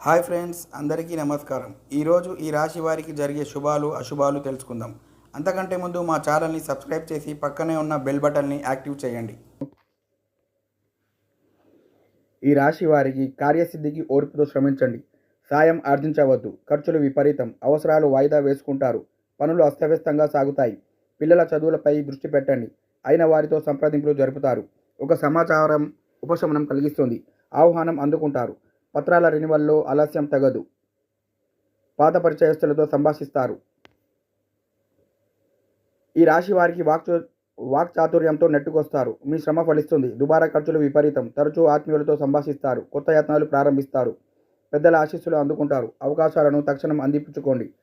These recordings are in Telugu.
హాయ్ ఫ్రెండ్స్ అందరికీ నమస్కారం. ఈరోజు ఈ రాశి వారికి జరిగే శుభాలు అశుభాలు తెలుసుకుందాం. అంతకంటే ముందు మా ఛానల్ని సబ్స్క్రైబ్ చేసి పక్కనే ఉన్న బెల్ బటన్ని యాక్టివ్ చేయండి. ఈ రాశి వారికి కార్యసిద్ధికి ఓర్పుతో శ్రమించండి. సాయం ఆర్జించవద్దు. ఖర్చులు విపరీతం. అవసరాలు వాయిదా వేసుకుంటారు. పనులు అస్తవ్యస్తంగా సాగుతాయి. పిల్లల చదువులపై దృష్టి పెట్టండి. అయిన వారితో సంప్రదింపులు జరుపుతారు. ఒక సమాచారం ఉపశమనం కలిగిస్తుంది. ఆహ్వానం అందుకుంటారు. పత్రాల రెన్యువల్లో ఆలస్యం తగదు. పాత పరిచయస్తులతో సంభాషిస్తారు. ఈ రాశి వారికి వాక్ వాక్ చాతుర్యంతో నెట్టుకొస్తారు. మీ శ్రమ ఫలిస్తుంది. దుబారా ఖర్చులు విపరీతం. తరచూ ఆత్మీయులతో సంభాషిస్తారు. కొత్త యత్నాలు ప్రారంభిస్తారు. పెద్దల ఆశీస్సులు అందుకుంటారు. అవకాశాలను తక్షణం అందిపుచ్చుకోండి.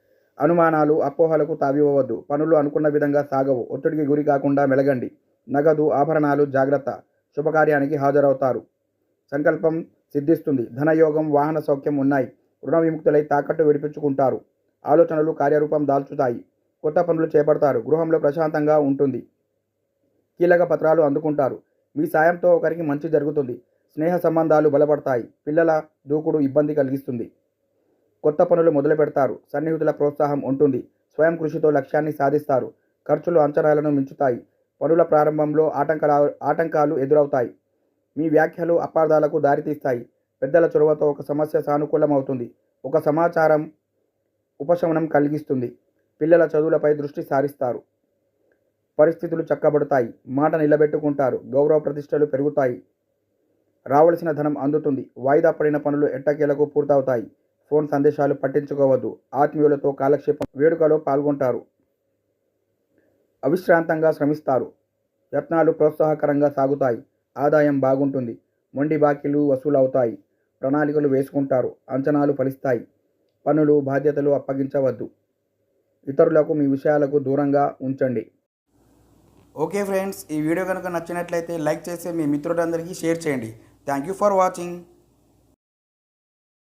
అనుమానాలు అపోహలకు తావివ్వవద్దు. పనులు అనుకున్న విధంగా సాగవు. ఒత్తిడికి గురి కాకుండా మెలగండి. నగదు ఆభరణాలు జాగ్రత్త. శుభకార్యానికి హాజరవుతారు. సంకల్పం సిద్ధిస్తుంది. ధనయోగం వాహన సౌఖ్యం ఉన్నాయి. రుణ విముక్తులై తాకట్టు విడిపించుకుంటారు. ఆలోచనలు కార్యరూపం దాల్చుతాయి. కొత్త పనులు చేపడతారు. గృహంలో ప్రశాంతంగా ఉంటుంది. కీలక పత్రాలు అందుకుంటారు. మీ సాయంతో ఒకరికి మంచి జరుగుతుంది. స్నేహ సంబంధాలు బలపడతాయి. పిల్లల దూకుడు ఇబ్బంది కలిగిస్తుంది. కొత్త పనులు మొదలు పెడతారు. సన్నిహితుల ప్రోత్సాహం ఉంటుంది. స్వయం కృషితో లక్ష్యాన్ని సాధిస్తారు. ఖర్చులు అంచనాలను మించుతాయి. పనుల ప్రారంభంలో ఆటంకాలు ఆటంకాలు ఎదురవుతాయి. మీ వ్యాఖ్యలు అపార్థాలకు దారితీస్తాయి. పెద్దల చొరవతో ఒక సమస్య సానుకూలమవుతుంది. ఒక సమాచారం ఉపశమనం కలిగిస్తుంది. పిల్లల చదువులపై దృష్టి సారిస్తారు. పరిస్థితులు చక్కబడతాయి. మాట నిలబెట్టుకుంటారు. గౌరవ ప్రతిష్టలు పెరుగుతాయి. రావలసిన ధనం అందుతుంది. వాయిదా పడిన పనులు ఎట్టకేలకు పూర్తవుతాయి. ఫోన్ సందేశాలు పట్టించుకోవద్దు. ఆత్మీయులతో కాలక్షేపం వేడుకలో పాల్గొంటారు. అవిశ్రాంతంగా శ్రమిస్తారు. యత్నాలు ప్రోత్సాహకరంగా సాగుతాయి. ఆదాయం బాగుంటుంది. మొండి బాకీలు వసూలవుతాయి. ప్రణాళికలు వేసుకుంటారు. అంచనాలు ఫలిస్తాయి. పనులు బాధ్యతలు అప్పగించవద్దు. ఇతరులకు మీ విషయాలకు దూరంగా ఉంచండి. ఓకే ఫ్రెండ్స్ ఈ వీడియో కనుక నచ్చినట్లయితే లైక్ చేసి మీ మిత్రులందరికీ షేర్ చేయండి. Thank you for watching.